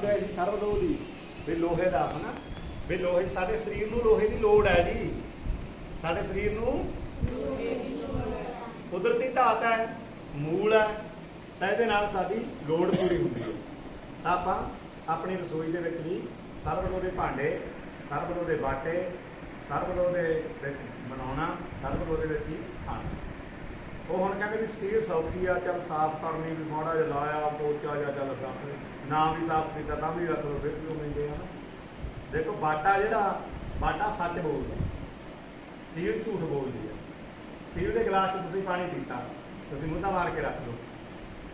ਸਮਝ ਆਈ ਜੀ ਸਰਬਲੋ ਦੀ। ਵੀ ਲੋਹੇ ਦਾ, ਹਨਾ? ਵੀ ਲੋਹੇ, ਸਾਡੇ ਸਰੀਰ ਨੂੰ ਲੋਹੇ ਦੀ ਲੋੜ ਹੈ ਜੀ। ਸਾਡੇ ਸਰੀਰ ਨੂੰ ਕੁਦਰਤੀ ਧਾਤ ਹੈ, ਮੂਲ ਹੈ, ਤਾਂ ਇਹਦੇ ਨਾਲ ਸਾਡੀ ਲੋੜ ਪੂਰੀ ਹੁੰਦੀ ਹੈ। ਤਾਂ ਆਪਾਂ ਆਪਣੀ ਰਸੋਈ ਦੇ ਵਿੱਚ ਵੀ ਸਰਬਲੋ ਦੇ ਭਾਂਡੇ ਸਰਬਲੋ ਦੇ ਬਾਟੇ ਸਰਬਲੋ ਦੇ ਵਿੱਚ ਬਣਾਉਣਾ ਸਰਬਲੋ ਦੇ ਵਿੱਚ ਹੀ ਖਾਣਾ। ਉਹ ਹੁਣ ਕਹਿੰਦੇ ਵੀ ਸਟੀਲ ਸੌਖੀ ਆ, ਚੱਲ ਸਾਫ਼ ਕਰਨੀ, ਵੀ ਮਾੜਾ ਜਿਹਾ ਲਾਇਆ, ਪੋਚਾ ਜਾਂ ਚੱਲ ਰੱਖ। ਨਾ ਵੀ ਸਾਫ਼ ਕੀਤਾ ਤਾਂ ਵੀ ਰੱਖ ਲਓ, ਫਿਰ ਵੀ ਉਹ ਮਹਿੰਗੇ ਆ ਨਾ। ਦੇਖੋ, ਬਾਟਾ ਜਿਹੜਾ, ਬਾਟਾ ਸੱਚ ਬੋਲਦਾ। ਸਟੀਲ ਝੂਠ ਬੋਲਦੀ ਹੈ ਸਟੀਲ ਦੇ ਗਲਾਸ 'ਚ ਤੁਸੀਂ ਪਾਣੀ ਪੀਤਾ, ਤੁਸੀਂ ਮੂੰਹ ਤਾਂ ਮਾਰ ਕੇ ਰੱਖ ਲਓ।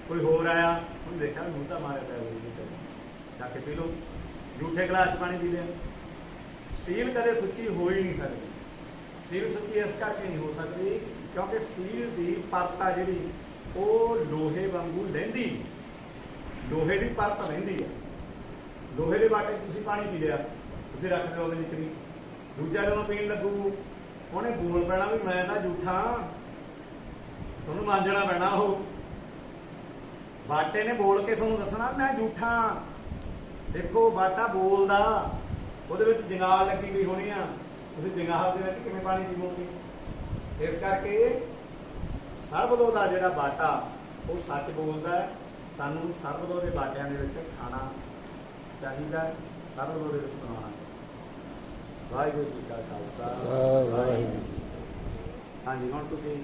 ਕੋਈ ਹੋਰ ਆਇਆ, ਉਹਨੂੰ ਦੇਖਿਆ ਮੂੰਹ ਤਾਂ ਮਾਰਿਆ ਪਿਆ ਹੋਊਗਾ। ਜਾ ਕੇ ਪੀ ਲਓ। ਝੂਠੇ ਗਲਾਸ 'ਚ ਪਾਣੀ ਪੀ ਲਿਆ। ਸਟੀਲ ਕਦੇ ਸੁੱਚੀ ਹੋ ਹੀ ਨਹੀਂ ਸਕਦੀ। ਸਟੀਲ ਸੁੱਚੀ ਇਸ ਕਰਕੇ ਨਹੀਂ ਹੋ ਸਕਦੀ, ਕਿਉਂਕਿ ਸਟੀਲ ਦੀ ਪਰਤ ਆ ਜਿਹੜੀ, ਉਹ ਲੋਹੇ ਵਾਂਗੂ ਲਹਿੰਦੀ ਲੋਹੇ ਦੀ ਪਰਤ ਰਹਿੰਦੀ ਹੈ ਲੋਹੇ ਦੇ ਬਾਟੇ 'ਚ ਤੁਸੀਂ ਪਾਣੀ ਪੀ ਲਿਆ, ਤੁਸੀਂ ਰੱਖ ਦਿਓ ਉਹਦੇ ਨਿਕਲੀ ਦੂਜਾ ਜਦੋਂ ਪੀਣ ਲੱਗੂ, ਉਹਨੇ ਬੋਲ ਪੈਣਾ ਵੀ ਮੈਂ ਤਾਂ ਝੂਠਾ ਤੁਹਾਨੂੰ ਮੰਨਣਾ ਪੈਣਾ ਉਹ। ਬਾਟੇ ਨੇ ਬੋਲ ਕੇ ਤੁਹਾਨੂੰ ਦੱਸਣਾ, ਮੈਂ ਝੂਠਾ ਦੇਖੋ, ਬਾਟਾ ਬੋਲਦਾ, ਉਹਦੇ ਵਿੱਚ ਜੰਗਾਲ ਲੱਗੀ ਹੋਈ ਹੋਣੀ ਆ। ਤੁਸੀਂ ਜੰਗਾਲ ਦੇ ਵਿੱਚ ਕਿਵੇਂ ਪਾਣੀ ਪੀਵੋਗੇ? ਇਸ ਕਰਕੇ ਸਰਬਲੋ ਦਾ ਜਿਹੜਾ ਬਾਟਾ, ਉਹ ਸੱਚ ਬੋਲਦਾ ਹੈ। ਸਾਨੂੰ ਸਰਬਲੋ ਦੇ ਬਾਟਿਆਂ ਦੇ ਵਿੱਚ ਖਾਣਾ ਚਾਹੀਦਾ ਸਰਬਲੋ ਦੇ ਵਿੱਚ ਬਣਾਉਣਾ। ਵਾਹਿਗੁਰੂ ਜੀ ਕਾ ਖਾਲਸਾ ਵਾਹਿਗੁਰੂ ਹਾਂਜੀ ਹੁਣ ਤੁਸੀਂ